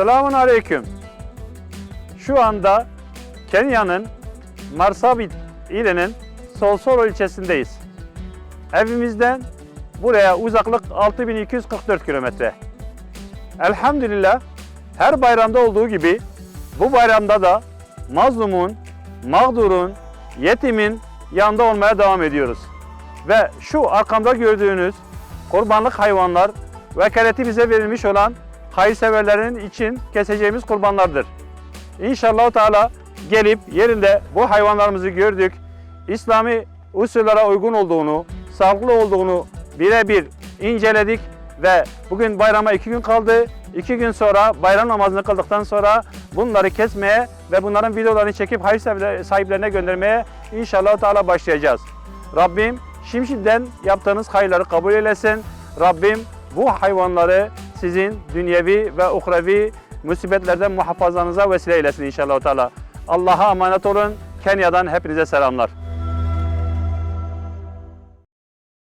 Selamun Aleyküm. Şu anda Kenya'nın Marsabit ilinin Solsoro ilçesindeyiz. Evimizden buraya uzaklık 6244 kilometre. Elhamdülillah her bayramda olduğu gibi bu bayramda da mazlumun, mağdurun, yetimin yanında olmaya devam ediyoruz. Ve şu arkamda gördüğünüz kurbanlık hayvanlar vekaleti bize verilmiş olan hayırseverlerin için keseceğimiz kurbanlardır. İnşallah Teala gelip yerinde bu hayvanlarımızı gördük. İslami usullere uygun olduğunu, sağlıklı olduğunu birebir inceledik ve bugün bayrama iki gün kaldı. İki gün sonra bayram namazını kıldıktan sonra bunları kesmeye ve bunların videolarını çekip hayır sahiplerine göndermeye inşallah Teala başlayacağız. Rabbim şimdiden yaptığınız hayırları kabul eylesin. Rabbim bu hayvanları sizin dünyevi ve uhrevi musibetlerden muhafazanıza vesile eylesin inşallah. Allah'a emanet olun. Kenya'dan hepinize selamlar.